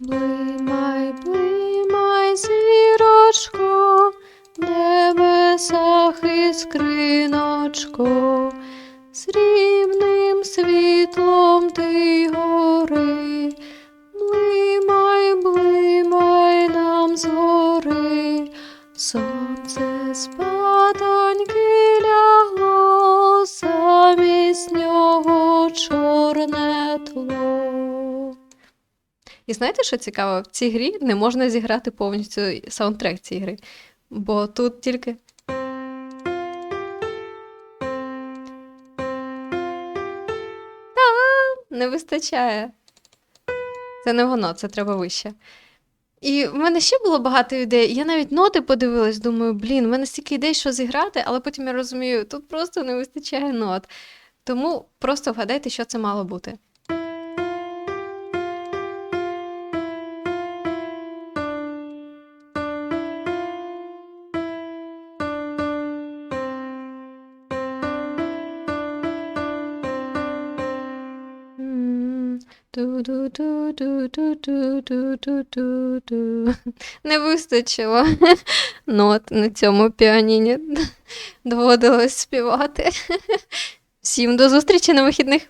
Блимай, блимай, зірочко, небесах іскриночко, срібним світлом ти гори, блимай, блимай нам згори, сонце спатоньки І знаєте, що цікаво? В цій грі не можна зіграти повністю саундтрек цієї гри, бо тут тільки. Не вистачає. Це не воно, це треба вище. І в мене ще було багато ідей. Я навіть ноти подивилась, думаю, блін, в мене стільки ідей, що зіграти, але потім я розумію, тут просто не вистачає нот. Тому просто вгадайте, що це мало бути. Не вистачило нот на цьому піаніні. Доводилось співати. Всім до зустрічі на вихідних.